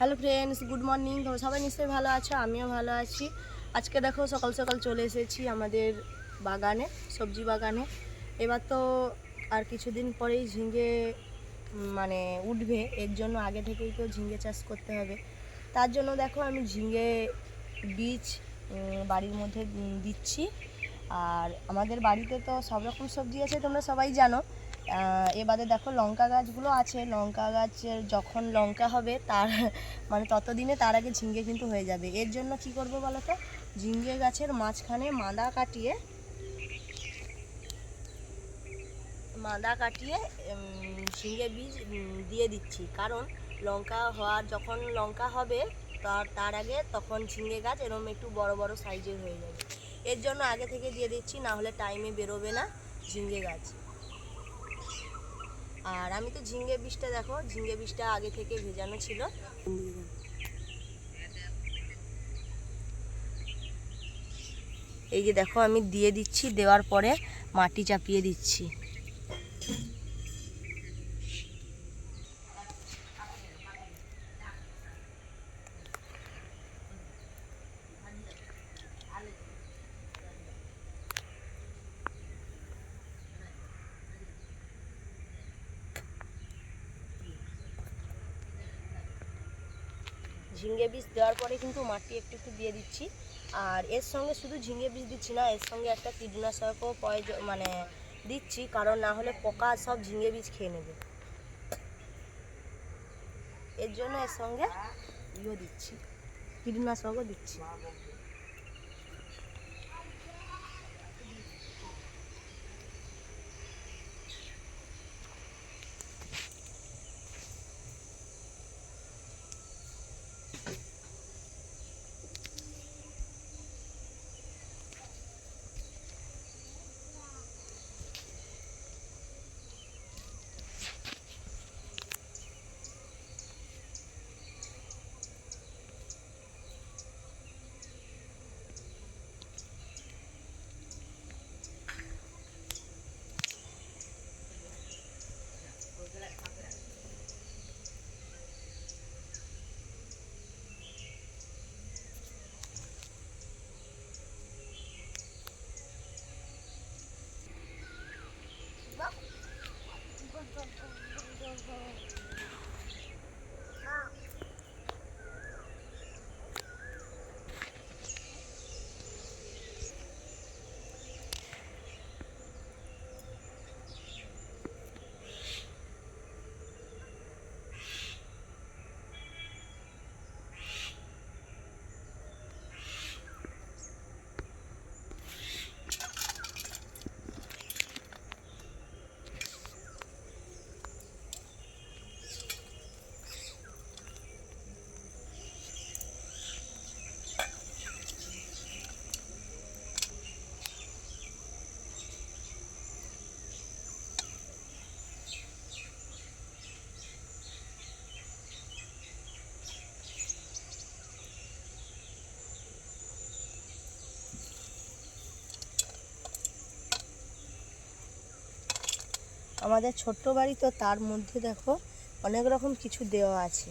Hello friends good morning তোমরা সবাই নিশ্চয়ই ভালো আছো? আমিও ভালো আছি। আজকে দেখো সকাল সকাল চলে এসেছি আমাদের বাগানে সবজি বাগানে। এবার তো আর কিছুদিন পরেই ঝিঙে উম, মানে উঠবে। এর জন্য আগে থেকেই তো ঝিঙে চাষ করতে হবে। তার জন্য দেখো আমি ঝিঙে বীজ বাড়ির মধ্যে দিচ্ছি। আর আমাদের বাড়িতে তো সব রকম সবজি আছে তোমরা সবাই জানো। এবারে দেখো লঙ্কা গাছগুলো আছে। লঙ্কা গাছের যখন লঙ্কা হবে, তার মানে ততদিনে তার আগে ঝিঙ্গে কিন্তু হয়ে যাবে। এর জন্য কি করব বলো তো? ঝিঙ্গে গাছের মাঝখানে মাদা কাটিয়ে মাদা কাটিয়ে ঝিঙ্গে বীজ দিয়ে দিচ্ছি। কারণ লঙ্কা হওয়ার যখন লঙ্কা হবে, তার তার আগে তখন ঝিঙ্গে গাছ এরকম একটু বড় বড় সাইজের হয়ে যাবে। এর জন্য আগে থেকে দিয়ে দিচ্ছি না হলে টাইমে বেরোবে না ঝিঙ্গে গাছ। আর আমি তো ঝিঙ্গে বীজটা দেখো, ঝিঙ্গে বীজটা আগে থেকে ভেজানো ছিল। এই যে দেখো, আমি দিয়ে দিচ্ছি, দেওয়ার পরে মাটি চাপিয়ে দিচ্ছি। ঝিঙ্গে বীজ দেওয়ার পরে কিন্তু মাটি একটু একটু দিয়ে দিচ্ছি। আর এর সঙ্গে শুধু ঝিঙ্গে বীজ দিচ্ছি না, এর সঙ্গে একটা কীটনাশকও প্রয়োজন মানে দিচ্ছি, কারণ না হলে পোকা সব ঝিঙ্গে বীজ খেয়ে নেবে। এর জন্য এর সঙ্গে ইয়েও দিচ্ছি, কীটনাশকও দিচ্ছি। আমাদের ছোট্ট বাড়ি তো তার মধ্যে দেখো অনেক রকম কিছু দেওয়া আছে।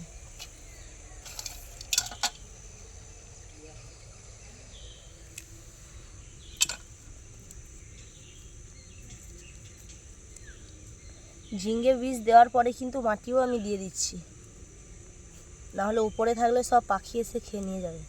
ঝিঙ্গে বীজ দেওয়ার পরে কিন্তু মাটিও আমি দিয়ে দিচ্ছি। নাহলে উপরে থাকলে সব পাখি এসে খেয়ে নিয়ে যাবে।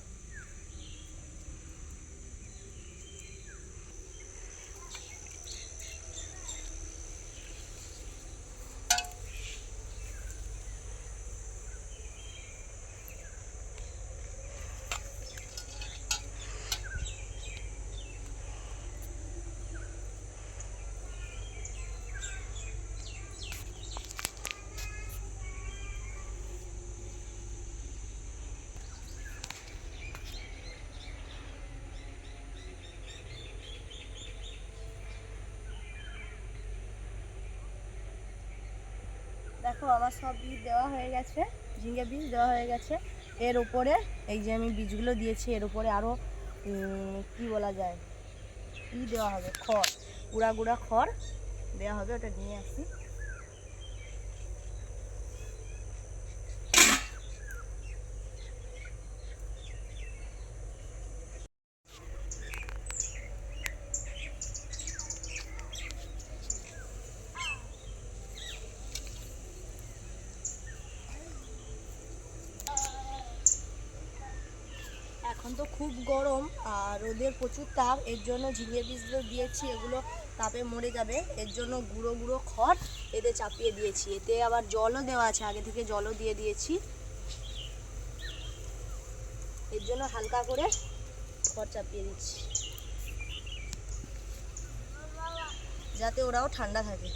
দেখো, আমার সব বীজ দেওয়া হয়ে গেছে, ঝিঙ্গে বীজ দেওয়া হয়ে গেছে। এর উপরে, এই যে আমি বীজগুলো দিয়েছি, এর উপরে আরও কি বলা যায়? কি দেওয়া হবে? খড়, গুঁড়া গুঁড়া খড় দেওয়া হবে, ওটা নিয়ে আসি। তো খুব গরম আর রোদের প্রচুর তাপ, এর জন্য ঝিঙে বীজগুলো দিয়েছি, এগুলো তাপে মরে যাবে। এর জন্য গুঁড়ো গুঁড়ো খড় এতে চাপিয়ে দিয়েছি। এতে আবার জলও দেওয়া আছে, আগে থেকে জলও দিয়ে দিয়েছি। এর জন্য হালকা করে খড় চাপিয়ে দিচ্ছি। যাতে ওরাও ঠান্ডা থাকে।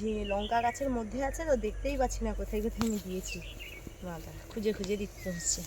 যে লঙ্কা গাছের মধ্যে আছে তো দেখতেই পাচ্ছি না কোথায় কোথায় আমি দিয়েছি। মাথা খুঁজে খুঁজে দিতে হচ্ছে।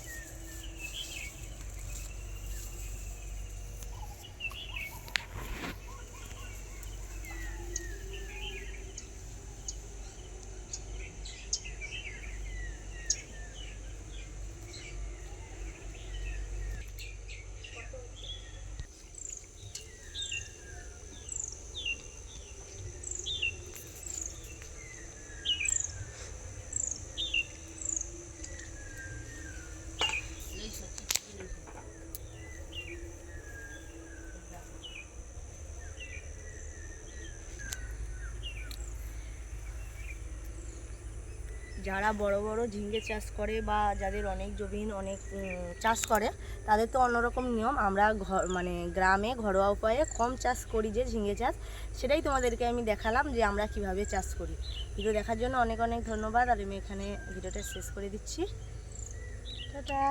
যারা বড় বড় ঝিঙ্গে চাষ করে বা যাদের অনেক জমিন, অনেক চাষ করে, তাদের তো অন্যরকম নিয়ম। আমরা ঘর মানে গ্রামে ঘরোয়া উপায়ে কম চাষ করি যে ঝিঙ্গে চাষ। সেটাই তোমাদেরকে আমি দেখালাম যে আমরা কীভাবে চাষ করি। ভিডিও দেখার জন্য অনেক অনেক ধন্যবাদ। আর আমি এখানে ভিডিওটা শেষ করে দিচ্ছি। টাটা!